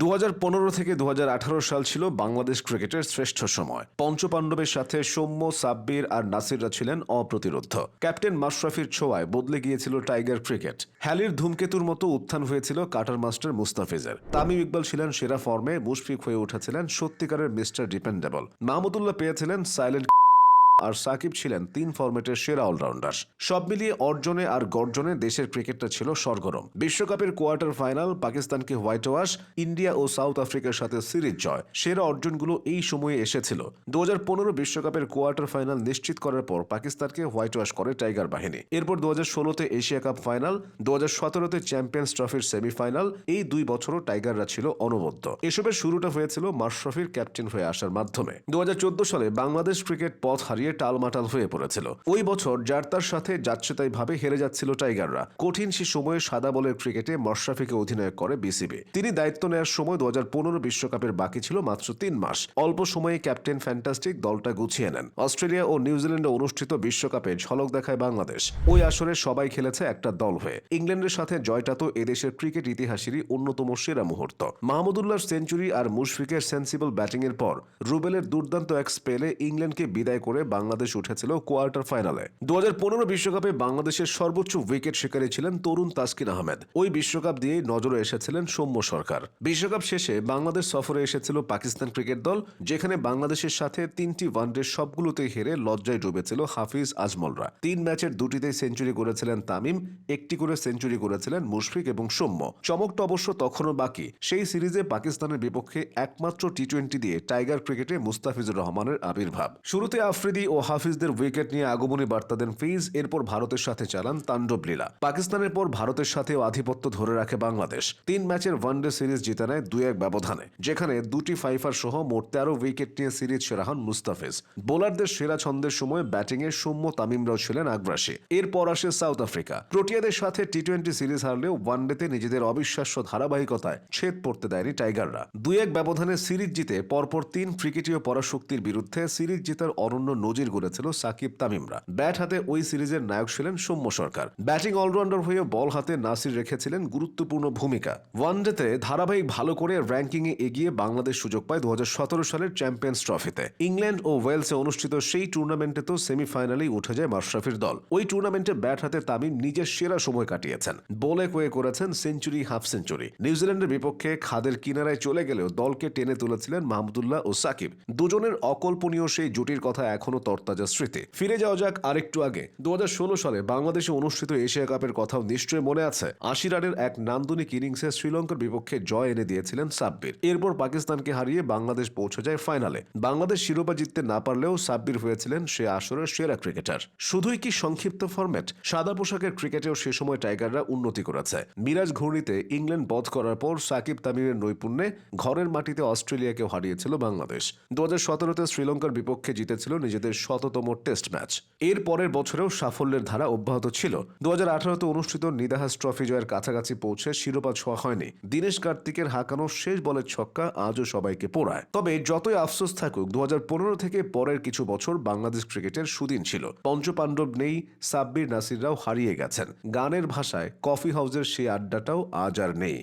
দু হাজার পনেরো থেকে দু হাজার আঠারো সাল ছিল বাংলাদেশ ক্রিকেটের শ্রেষ্ঠ সময়। পঞ্চপাণ্ডবের সাথে সৌম্য, সাব্বির আর নাসিররা ছিলেন অপ্রতিরোধ্য। ক্যাপ্টেন মাশরাফির ছোঁয়ায় বদলে গিয়েছিল টাইগার ক্রিকেট। হ্যালির ধূমকেতুর মতো উত্থান হয়েছিল কাটার মাস্টার মুস্তাফিজের। তামিম ইকবাল ছিলেন সেরা ফর্মে, মুশফিক হয়ে উঠেছিলেন সত্যিকারের মিস্টার ডিপেন্ডেবল। মাহমুদুল্লাহ পেয়েছিলেন সাইলেন্ট আর সাকিব ছিলেন তিন ফরম্যাটের সেরা অলরাউন্ডার। সব মিলিয়ে অর্জনে আর গর্জনে দেশের ক্রিকেটটা ছিল সরগরম। বিশ্বকাপের কোয়ার্টার ফাইনাল, পাকিস্তানকে হোয়াইট ওয়াশ, ইন্ডিয়া ও সাউথ আফ্রিকার সাথে সিরিজ জয়। সেরা অর্জনগুলো এই সময়ে এসেছিল। দু বিশ্বকাপের কোয়ার্টার ফাইনাল নিশ্চিত করার পর পাকিস্তানকে হোয়াইট ওয়াশ করে টাইগার বাহিনী। এরপর দু হাজার ষোলোতে এশিয়া কাপ ফাইনাল দু হাজার সতেরোতে চ্যাম্পিয়ন্স ট্রফির সেমিফাইনাল, এই দুই বছরও টাইগাররা ছিল অনবদ্য। এসবের শুরুটা হয়েছিল মাশরাফির ক্যাপ্টেন হয়ে আসার মাধ্যমে। দু হাজার চোদ্দ সালে বাংলাদেশ ক্রিকেট পথ হারিয়ে টালমাটাল হয়ে পড়েছিল। ওই বছর যার সাথে যাচ্ছে তাই ভাবে হেরে যাচ্ছিল টাইগাররা। কঠিন সে সময়ে সাদা বলের ক্রিকেটে মাশরাফিকে অধিনায়ক করে বিসিবি। তিনি দায়িত্ব নেওয়ার সময় দু বিশ্বকাপের বাকি ছিল মাত্র তিন মাস। অল্প সময়ে ক্যাপ্টেন ফ্যান্টাস্টিক দলটা গুছিয়ে নেন। অস্ট্রেলিয়া ও নিউজিল্যান্ডে অনুষ্ঠিত বিশ্বকাপে ঝলক দেখায় বাংলাদেশ। ওই আসরে সবাই খেলেছে একটা দল হয়ে। ইংল্যান্ডের সাথে জয়টা তো এদেশের ক্রিকেট ইতিহাসেরই অন্যতম সেরা মুহূর্ত। মাহমুদুল্লাহর সেঞ্চুরি আর মুশফিকের সেন্সিবল ব্যাটিংয়ের পর রুবেলের দুর্দান্ত এক স্পেলে ইংল্যান্ডকে বিদায় করে বাংলাদেশ উঠেছিল কোয়ার্টার ফাইনালে। দু বিশ্বকাপে বাংলাদেশের সর্বোচ্চ উইকেট শিকারী ছিলেন তরুণ তাসকিন আহমেদ। ওই বিশ্বকাপ দিয়েই নজরে এসেছিলেন সৌম্য সরকার। বিশ্বকাপ শেষে বাংলাদেশ সফরে এসেছিল পাকিস্তান ক্রিকেট দল, যেখানে বাংলাদেশের সাথে তিনটি ওয়ানডে সবগুলোতেই হেরে লজ্জায় ডুবেছিল হাফিজ আজমলরা। তিন ম্যাচের দুটিতেই সেঞ্চুরি করেছিলেন তামিম, একটি করে সেঞ্চুরি করেছিলেন মুশফিক এবং সৌম্য। চমকটা অবশ্য তখনও বাকি। সেই সিরিজে পাকিস্তানের বিপক্ষে একমাত্র টি টোয়েন্টি দিয়ে টাইগার ক্রিকেটে মুস্তাফিজুর রহমানের আবির্ভাব। শুরুতে আফ্রিদি ও হাফিজদের উইকেট নিয়ে আগমনী বার্তা দেন ফিজ, এরপর ভারতের সাথে চালান তাণ্ডব লীলা। পাকিস্তানের পর ভারতের সাথেও আধিপত্য ধরে রাখে বাংলাদেশ। তিন ম্যাচের ওয়ানডে সিরিজ জিতে নেয় দুই এক ব্যবধানে, যেখানে দুটি ফাইফার সহ মোট তেরো উইকেট নিয়ে সিরিজ সেরা হন মুস্তাফিজ। বোলারদের সেরা ছন্দের সময় ব্যাটিংয়ে সৌম্য তামিমরাও ছিলেন আগ্রাসী। এরপর আসে সাউথ আফ্রিকা। প্রোটিয়াদের সাথে টি টোয়েন্টি সিরিজ হারলেও ওয়ানডেতে নিজেদের অবিশ্বাস্য ধারাবাহিকতায় ছেদ পড়তে দেয়নি টাইগাররা। দুই এক ব্যবধানে সিরিজ জিতে পরপর তিন ক্রিকেটীয় পরাশক্তির বিরুদ্ধে সিরিজ জেতার অনন্য নজির গড়েছিল সাকিব তামিমরা। ব্যাট হাতে ওই সিরিজের নায়ক ছিলেন সৌম্য সরকার। ব্যাটিং অলরাউন্ডার হয়ে বল হাতে নাসির রেখেছিলেন গুরুত্বপূর্ণ ভূমিকা। ওয়ানডেতে ধারাবাহিক ভালো করে র্যাঙ্কিংয়ে এগিয়ে বাংলাদেশ সুযোগ পায় দু সালের চ্যাম্পিয়ন্স ট্রফিতে। ইংল্যান্ড ও ওয়েলসে অনুষ্ঠিত সেই টুর্নামেন্টে তো সেমিফাইনালেই উঠে যায় মাশরাফির দল। ওই টুর্নামেন্টে ব্যাট হাতে তামিম নিজের সেরা সময় কাটিয়েছেন। বলে কয়ে করেছেন সেঞ্চুরি, হাফ সেঞ্চুরি। নিউজিল্যান্ডের বিপক্ষে খাদের কিনারায় চলে গেলেও দলকে টেনে তুলেছিলেন মাহমুদুল্লাহ ও সাকিব। দুজনের অকল্পনীয় সেই জুটির কথা এখনও তরতাজা স্মৃতি। ফিরে যাওয়া যাক আরেকটু আগে। দু হাজার ষোলো সালে বাংলাদেশে অনুষ্ঠিত এশিয়া কাপের কথাও নিশ্চয়ই মনে আছে। আশি রানের এক নান্দনিক ইনিংসে শ্রীলঙ্কার বিপক্ষে জয় এনে দিয়েছিলেন সাব্বির। এরপর পাকিস্তানকে হারিয়ে বাংলাদেশ পৌঁছে যায় ফাইনালে। বাংলাদেশ শিরোপা জিততে না পারলেও সাব্বির হয়েছিলেন সে আসরের সেরা ক্রিকেটার। শুধুই কি সংক্ষিপ্ত ফরম্যাট? সাদা পোশাকের ক্রিকেটেও সে সময় টাইগাররা উন্নতি করেছে। মিরাজ ঘূর্ণিতে ইংল্যান্ড বধ করার পর সাকিব তামিমের নৈপুণ্যে ঘরের মাটিতে অস্ট্রেলিয়াকেও হারিয়েছিল বাংলাদেশ। দু হাজার সতেরোতে শ্রীলঙ্কার বিপক্ষে জিতেছিল নিজেদের শততম টেস্ট ম্যাচ। এর পরের বছরেও সাফল্যের ধারা অব্যাহত ছিল। দু হাজার আঠারোতে অনুষ্ঠিত নিদাহাস ট্রফি জয়ের কাছাকাছি পৌঁছে শিরোপা ছোঁয়া হয়নি। দীনেশ কার্তিকের হাঁকানো শেষ বলের ছক্কা আজও সবাইকে পোড়ায়। তবে যতই আফসোস থাকুক দু হাজার পনেরো থেকে পরের কিছু বছর বাংলাদেশ ক্রিকেটের সুদিন ছিল। পঞ্চপাণ্ডব নেই, সাব্বির নাসিররাও হারিয়ে গেছেন। গানের ভাষায় কফি হাউসের সেই আড্ডাটাও আজ আর নেই।